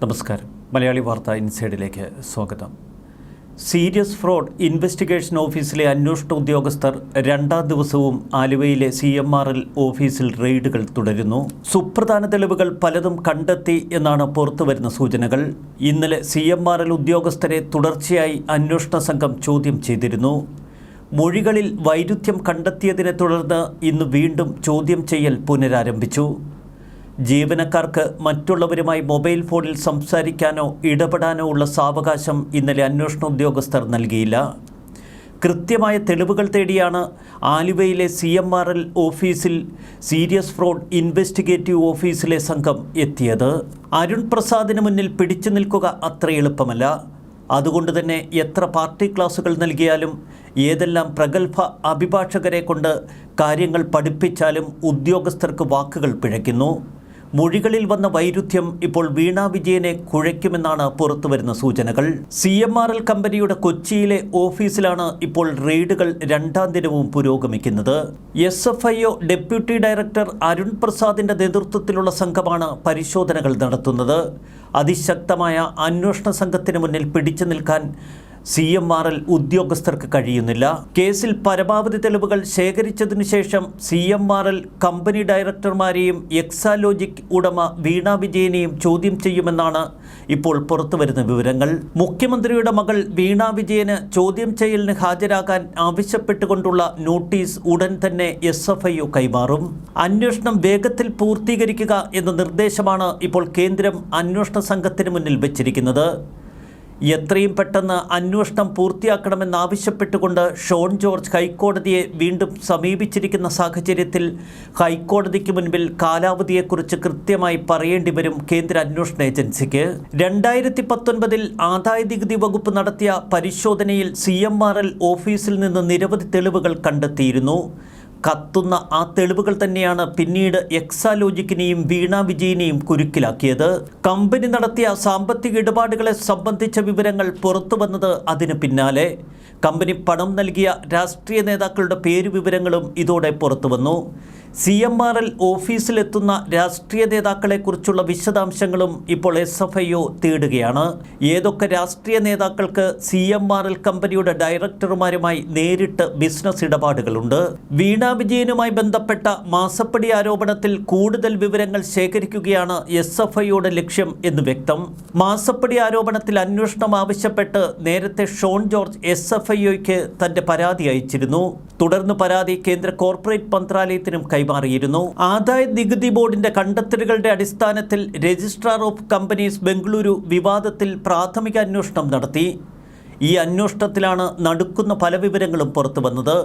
നമസ്കാരം. മലയാളി വാർത്ത ഇൻസൈഡിലേക്ക് സ്വാഗതം. സീരിയസ് ഫ്രോഡ് ഇൻവെസ്റ്റിഗേഷൻ ഓഫീസിലെ അന്വേഷണ ഉദ്യോഗസ്ഥർ രണ്ടാം ദിവസവും ആലുവയിലെ സി എം ആർ എൽ ഓഫീസിൽ റെയ്ഡുകൾ തുടരുന്നു. സുപ്രധാന തെളിവുകൾ പലതും കണ്ടെത്തി എന്നാണ് പുറത്തുവരുന്ന സൂചനകൾ. ഇന്നലെ സി എം ആർ എൽ ഉദ്യോഗസ്ഥരെ തുടർച്ചയായി അന്വേഷണ സംഘം ചോദ്യം ചെയ്തിരുന്നു. മൊഴികളിൽ വൈരുദ്ധ്യം കണ്ടെത്തിയതിനെ തുടർന്ന് ഇന്ന് വീണ്ടും ചോദ്യം ചെയ്യൽ പുനരാരംഭിച്ചു. ജീവനക്കാർക്ക് മറ്റുള്ളവരുമായി മൊബൈൽ ഫോണിൽ സംസാരിക്കാനോ ഇടപെടാനോ ഉള്ള സാവകാശം ഇന്നലെ അന്വേഷണ ഉദ്യോഗസ്ഥർ നൽകിയില്ല. കൃത്യമായ തെളിവുകൾ തേടിയാണ് ആലുവയിലെ സി എം ആർ എൽ ഓഫീസിൽ സീരിയസ് ഫ്രോഡ് ഇൻവെസ്റ്റിഗേറ്റീവ് ഓഫീസിലെ സംഘം എത്തിയത്. അരുൺ പ്രസാദിന് മുന്നിൽ പിടിച്ചു നിൽക്കുക അത്ര എളുപ്പമല്ല. അതുകൊണ്ട് തന്നെ എത്ര പാർട്ടി ക്ലാസുകൾ നൽകിയാലും ഏതെല്ലാം പ്രഗത്ഭ അഭിഭാഷകരെ കൊണ്ട് കാര്യങ്ങൾ പഠിപ്പിച്ചാലും ഉദ്യോഗസ്ഥർക്ക് വാക്കുകൾ പിഴയ്ക്കുന്നു. മൊഴികളിൽ വന്ന വൈരുദ്ധ്യം ഇപ്പോൾ വീണാ വിജയനെ കുഴയ്ക്കുമെന്നാണ് പുറത്തുവരുന്ന സൂചനകൾ. സി എം ആർ എൽ കമ്പനിയുടെ കൊച്ചിയിലെ ഓഫീസിലാണ് ഇപ്പോൾ റെയ്ഡുകൾ രണ്ടാം ദിനവും പുരോഗമിക്കുന്നത്. S F I O deputy director Arun പ്രസാദിന്റെ നേതൃത്വത്തിലുള്ള സംഘമാണ് പരിശോധനകൾ നടത്തുന്നത്. അതിശക്തമായ അന്വേഷണ സംഘത്തിന് മുന്നിൽ പിടിച്ചു നിൽക്കാൻ സി എം ആർ എൽ ഉദ്യോഗസ്ഥർക്ക് കഴിയുന്നില്ല. കേസിൽ പരമാവധി തെളിവുകൾ ശേഖരിച്ചതിനു ശേഷം C M R L company ഡയറക്ടർമാരെയും Exalogic ഉടമ വീണ വിജയനെയും ചോദ്യം ചെയ്യുമെന്നാണ് ഇപ്പോൾ പുറത്തുവരുന്ന വിവരങ്ങൾ. മുഖ്യമന്ത്രിയുടെ മകൾ വീണ വിജയന് ചോദ്യം ചെയ്യലിന് ഹാജരാകാൻ ആവശ്യപ്പെട്ടുകൊണ്ടുള്ള നോട്ടീസ് ഉടൻ തന്നെ എസ് എഫ് ഐ കൈമാറും. അന്വേഷണം വേഗത്തിൽ പൂർത്തീകരിക്കുക എന്ന നിർദ്ദേശമാണ് ഇപ്പോൾ കേന്ദ്രം അന്വേഷണ സംഘത്തിന് മുന്നിൽ വെച്ചിരിക്കുന്നത്. എത്രയും പെട്ടെന്ന് അന്വേഷണം പൂർത്തിയാക്കണമെന്നാവശ്യപ്പെട്ടുകൊണ്ട് ഷോൺ ജോർജ് ഹൈക്കോടതിയെ വീണ്ടും സമീപിച്ചിരിക്കുന്ന സാഹചര്യത്തിൽ ഹൈക്കോടതിക്ക് മുൻപിൽ കാലാവധിയെക്കുറിച്ച് കൃത്യമായി പറയേണ്ടി വരും കേന്ദ്ര അന്വേഷണ ഏജൻസിക്ക്. രണ്ടായിരത്തി പത്തൊൻപതിൽ ആദായ നികുതി വകുപ്പ് നടത്തിയ പരിശോധനയിൽ സി ഓഫീസിൽ നിന്ന് നിരവധി തെളിവുകൾ കണ്ടെത്തിയിരുന്നു. കത്തുന്ന ആ തെളിവുകൾ തന്നെയാണ് പിന്നീട് എക്സാലോജിക്കിനെയും വീണ വിജയനെയും കുരുക്കിലാക്കിയത്. കമ്പനി നടത്തിയ സാമ്പത്തിക ഇടപാടുകളെ സംബന്ധിച്ച വിവരങ്ങൾ പുറത്തു വന്നത് അതിന് പിന്നാലെ. കമ്പനി പണം നൽകിയ രാഷ്ട്രീയ നേതാക്കളുടെ പേരു വിവരങ്ങളും ഇതോടെ പുറത്തു വന്നു. സി എം ആർ എൽ ഓഫീസിലെത്തുന്ന രാഷ്ട്രീയ നേതാക്കളെക്കുറിച്ചുള്ള വിശദാംശങ്ങളും ഇപ്പോൾ എസ് എഫ് ഐ ഒ തേടുകയാണ്. ഏതൊക്കെ രാഷ്ട്രീയ നേതാക്കൾക്ക് സി എം ആർ എൽ കമ്പനിയുടെ ഡയറക്ടർമാരുമായി നേരിട്ട് ബിസിനസ് ഇടപാടുകളുണ്ട്. വീണ വിജയനുമായി ബന്ധപ്പെട്ട മാസപ്പടി ആരോപണത്തിൽ കൂടുതൽ വിവരങ്ങൾ ശേഖരിക്കുകയാണ് എസ് എഫ് ഐയുടെ ലക്ഷ്യം എന്ന് വ്യക്തം. മാസപ്പടി ആരോപണത്തിൽ അന്വേഷണം ആവശ്യപ്പെട്ട് നേരത്തെ Shone George S F I ഒയ്ക്ക് തന്റെ പരാതി അയച്ചിരുന്നു. തുടർന്ന് പരാതി കേന്ദ്ര കോർപ്പറേറ്റ് മന്ത്രാലയത്തിനും കൈമാറിയിരുന്നു. ആദായ നികുതി ബോർഡിന്റെ കണ്ടെത്തലുകളുടെ അടിസ്ഥാനത്തിൽ രജിസ്ട്രാർ ഓഫ് കമ്പനീസ് ബംഗളൂരു വിവാദത്തിൽ പ്രാഥമിക അന്വേഷണം നടത്തി. ഈ അന്വേഷണത്തിലാണ് നടുക്കുന്ന പല വിവരങ്ങളും പുറത്തു വന്നത്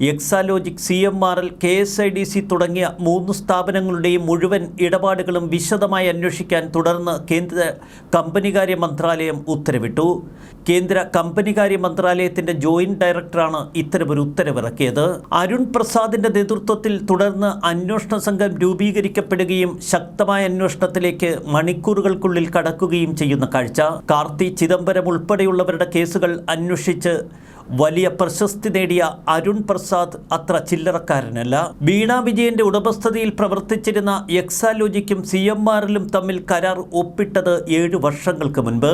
Exalogic C M R L K S I D C തുടങ്ങിയ മൂന്ന് സ്ഥാപനങ്ങളുടെയും മുഴുവൻ ഇടപാടുകളും വിശദമായി അന്വേഷിക്കാൻ തുടർന്ന് കേന്ദ്ര കമ്പനികാര്യ മന്ത്രാലയം ഉത്തരവിട്ടു. കേന്ദ്ര കമ്പനികാര്യ മന്ത്രാലയത്തിന്റെ ജോയിന്റ് ഡയറക്ടറാണ് ഇത്തരമൊരു ഉത്തരവിറക്കിയത്. അരുൺ പ്രസാദിന്റെ നേതൃത്വത്തിൽ തുടർന്ന് അന്വേഷണ സംഘം രൂപീകരിക്കപ്പെടുകയും ശക്തമായ അന്വേഷണത്തിലേക്ക് മണിക്കൂറുകൾക്കുള്ളിൽ കടക്കുകയും ചെയ്യുന്ന കാഴ്ച. കാർത്തി ചിദംബരം ഉൾപ്പെടെയുള്ളവരുടെ കേസുകൾ അന്വേഷിച്ച് വലിയ പ്രശസ്തി നേടിയ അരുൺ പ്രസാദ് അത്ര ചില്ലറക്കാരനല്ല. വീണ വിജയന്റെ ഉടമസ്ഥതയിൽ പ്രവർത്തിച്ചിരുന്ന എക്സാലോജിക്കും സി എം ആറിലും തമ്മിൽ കരാർ ഒപ്പിട്ടത് ഏഴ് വർഷങ്ങൾക്ക് മുൻപ്.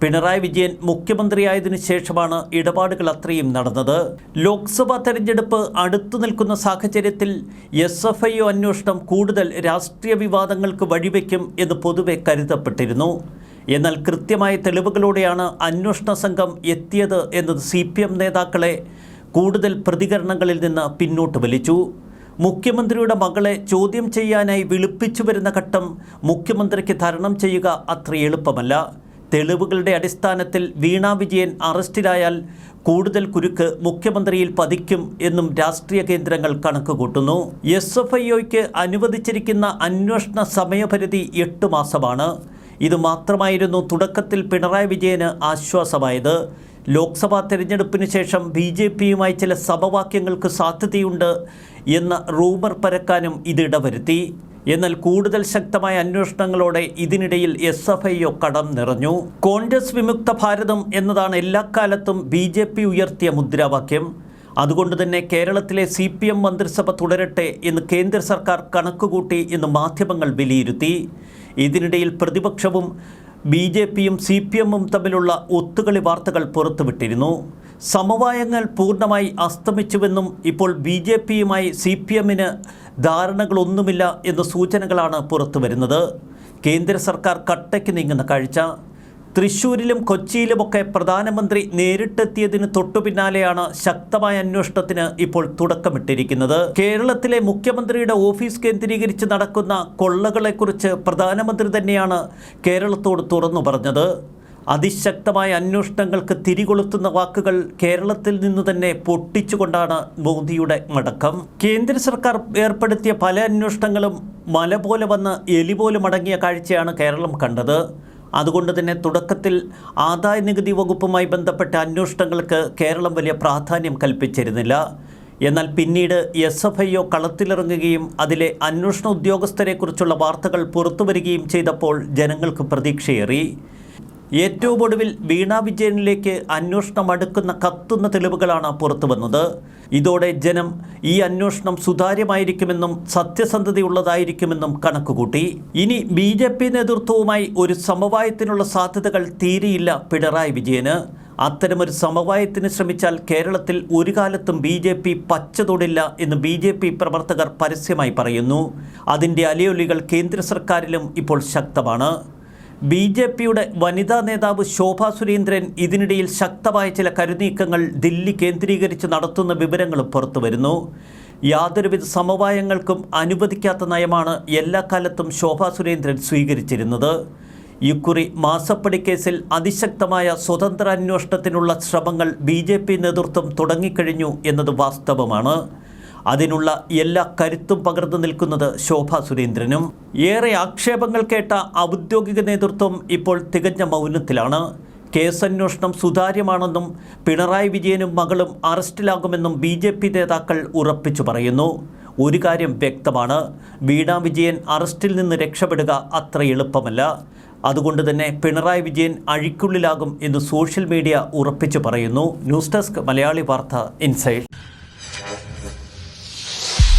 പിണറായി വിജയൻ മുഖ്യമന്ത്രിയായതിനു ശേഷമാണ് ഇടപാടുകൾ അത്രയും നടന്നത്. ലോക്സഭാ തെരഞ്ഞെടുപ്പ് അടുത്തു നിൽക്കുന്ന സാഹചര്യത്തിൽ എസ് എഫ് ഐ അന്വേഷണം കൂടുതൽ രാഷ്ട്രീയ വിവാദങ്ങൾക്ക് വഴിവെക്കും എന്ന് പൊതുവെ കരുതപ്പെട്ടിരുന്നു. എന്നാൽ കൃത്യമായ തെളിവുകളോടെയാണ് അന്വേഷണ സംഘം എത്തിയത് എന്നത് സി പി എം നേതാക്കളെ കൂടുതൽ പ്രതികരണങ്ങളിൽ നിന്ന് പിന്നോട്ട് വലിച്ചു. മുഖ്യമന്ത്രിയുടെ മകളെ ചോദ്യം ചെയ്യാനായി വിളിപ്പിച്ചു വരുന്ന ഘട്ടം മുഖ്യമന്ത്രിക്ക് തരണം ചെയ്യുക അത്ര എളുപ്പമല്ല. തെളിവുകളുടെ അടിസ്ഥാനത്തിൽ വീണ വിജയൻ അറസ്റ്റിലായാൽ കൂടുതൽ കുരുക്ക് മുഖ്യമന്ത്രിയിൽ പതിക്കും എന്നും രാഷ്ട്രീയ കേന്ദ്രങ്ങൾ കണക്കുകൂട്ടുന്നു എസ് എഫ് ഐഒയ്ക്ക് അനുവദിച്ചിരിക്കുന്ന അന്വേഷണ സമയപരിധി എട്ട് മാസമാണ്. ഇത് മാത്രമായിരുന്നു തുടക്കത്തിൽ പിണറായി വിജയന് ആശ്വാസമായത്. ലോക്സഭാ തെരഞ്ഞെടുപ്പിന് ശേഷം ബി ജെ പിയുമായി ചില സമവാക്യങ്ങൾക്ക് സാധ്യതയുണ്ട് എന്ന റൂമർ പരക്കാനും ഇത് ഇടവരുത്തി. എന്നാൽ കൂടുതൽ ശക്തമായ അന്വേഷണങ്ങളോടെ ഇതിനിടയിൽ എസ് എഫ് ഐ കടം നിറഞ്ഞു. കോൺഗ്രസ് വിമുക്ത ഭാരതം എന്നതാണ് എല്ലാ കാലത്തും ബി ജെ പി ഉയർത്തിയ മുദ്രാവാക്യം. അതുകൊണ്ട് തന്നെ കേരളത്തിലെ സി പി എം മന്ത്രിസഭ തുടരട്ടെ എന്ന് കേന്ദ്ര സർക്കാർ കണക്കുകൂട്ടി എന്ന് മാധ്യമങ്ങൾ വിലയിരുത്തി. ഇതിനിടയിൽ പ്രതിപക്ഷവും ബി ജെ പിയും സി പി എമ്മും തമ്മിലുള്ള ഒത്തുകളി വാർത്തകൾ പുറത്തുവിട്ടിരുന്നു. സമവായങ്ങൾ പൂർണമായി അസ്തമിച്ചുവെന്നും ഇപ്പോൾ ബി ജെ പിയുമായി സി പി എമ്മിന് ധാരണകളൊന്നുമില്ല എന്ന സൂചനകളാണ് പുറത്തുവരുന്നത്. കേന്ദ്ര സർക്കാർ കട്ടയ്ക്ക് നീങ്ങുന്ന കാഴ്ച. തൃശൂരിലും കൊച്ചിയിലുമൊക്കെ പ്രധാനമന്ത്രി നേരിട്ടെത്തിയതിന് തൊട്ടുപിന്നാലെയാണ് ശക്തമായ അന്വേഷണത്തിന് ഇപ്പോൾ തുടക്കമിട്ടിരിക്കുന്നത്. കേരളത്തിലെ മുഖ്യമന്ത്രിയുടെ ഓഫീസ് കേന്ദ്രീകരിച്ച് നടക്കുന്ന കൊള്ളകളെക്കുറിച്ച് പ്രധാനമന്ത്രി തന്നെയാണ് കേരളത്തോട് തുറന്നു പറഞ്ഞത്. അതിശക്തമായ അന്വേഷണങ്ങൾക്ക് തിരികൊളുത്തുന്ന വാക്കുകൾ കേരളത്തിൽ നിന്ന് തന്നെ പൊട്ടിച്ചുകൊണ്ടാണ് മോദിയുടെ മടക്കം. കേന്ദ്ര സർക്കാർ ഏർപ്പെടുത്തിയ പല അന്വേഷണങ്ങളും മല പോലെ വന്ന് എലി പോലും മടങ്ങിയ കാഴ്ചയാണ് കേരളം കണ്ടത്. അതുകൊണ്ട് തന്നെ തുടക്കത്തിൽ ആദായ നികുതി വകുപ്പുമായി ബന്ധപ്പെട്ട അന്വേഷണങ്ങൾക്ക് കേരളം വലിയ പ്രാധാന്യം കൽപ്പിച്ചിരുന്നില്ല. എന്നാൽ പിന്നീട് എസ് എഫ് ഐ കളത്തിലിറങ്ങുകയും അതിലെ അന്വേഷണ ഉദ്യോഗസ്ഥരെക്കുറിച്ചുള്ള വാർത്തകൾ പുറത്തുവരികയും ചെയ്തപ്പോൾ ജനങ്ങൾക്ക് പ്രതീക്ഷയേറി. ഏറ്റവും ഒടുവിൽ വീണ വിജയനിലേക്ക് അന്വേഷണം അടുക്കുന്ന കത്തുന്ന തെളിവുകളാണ് പുറത്തു വന്നത് ഇതോടെ ജനം ഈ അന്വേഷണം സുതാര്യമായിരിക്കുമെന്നും സത്യസന്ധതയുള്ളതായിരിക്കുമെന്നും കണക്കുകൂട്ടി. ഇനി ബി ജെ പി നേതൃത്വവുമായി ഒരു സമവായത്തിനുള്ള സാധ്യതകൾ തീരെയില്ല പിണറായി വിജയന്. അത്തരമൊരു സമവായത്തിന് ശ്രമിച്ചാൽ കേരളത്തിൽ ഒരു കാലത്തും ബി ജെ പി പച്ചതൊടില്ല എന്ന് ബി ജെ പി പ്രവർത്തകർ പരസ്യമായി പറയുന്നു. അതിന്റെ അലയൊലികൾ കേന്ദ്ര സർക്കാരിലും ഇപ്പോൾ ശക്തമാണ്. ബി ജെ പിയുടെ വനിതാ നേതാവ് ശോഭാ സുരേന്ദ്രൻ ഇതിനിടയിൽ ശക്തമായ ചില കരുനീക്കങ്ങൾ ദില്ലി കേന്ദ്രീകരിച്ച് നടത്തുന്ന വിവരങ്ങളും പുറത്തുവരുന്നു. യാതൊരുവിധ സമവായങ്ങൾക്കും അനുവദിക്കാത്ത നയമാണ് എല്ലാ കാലത്തും ശോഭാ സുരേന്ദ്രൻ സ്വീകരിച്ചിരുന്നത്. ഇക്കുറി മാസപ്പടി കേസിൽ അതിശക്തമായ സ്വതന്ത്ര അന്വേഷണത്തിനുള്ള ശ്രമങ്ങൾ ബി നേതൃത്വം തുടങ്ങിക്കഴിഞ്ഞു എന്നത് വാസ്തവമാണ്. അതിനുള്ള എല്ലാ കരുത്തും പകർന്നു നിൽക്കുന്നത് ശോഭ സുരേന്ദ്രനും. ഏറെ ആക്ഷേപങ്ങൾ കേട്ട ഔദ്യോഗിക നേതൃത്വം ഇപ്പോൾ തികഞ്ഞ മൗനത്തിലാണ്. കേസന്വേഷണം സുതാര്യമാണെന്നും പിണറായി വിജയനും മകളും അറസ്റ്റിലാകുമെന്നും ബി ജെ പി നേതാക്കൾ ഉറപ്പിച്ചു പറയുന്നു. ഒരു കാര്യം വ്യക്തമാണ് വീണ വിജയൻ അറസ്റ്റിൽ നിന്ന് രക്ഷപ്പെടുക അത്ര എളുപ്പമല്ല. അതുകൊണ്ട് തന്നെ പിണറായി വിജയൻ അഴിക്കുള്ളിലാകും എന്ന് സോഷ്യൽ മീഡിയ ഉറപ്പിച്ചു പറയുന്നു. ന്യൂസ് ഡെസ്ക് മലയാളി വാർത്ത ഇൻസൈഡ്.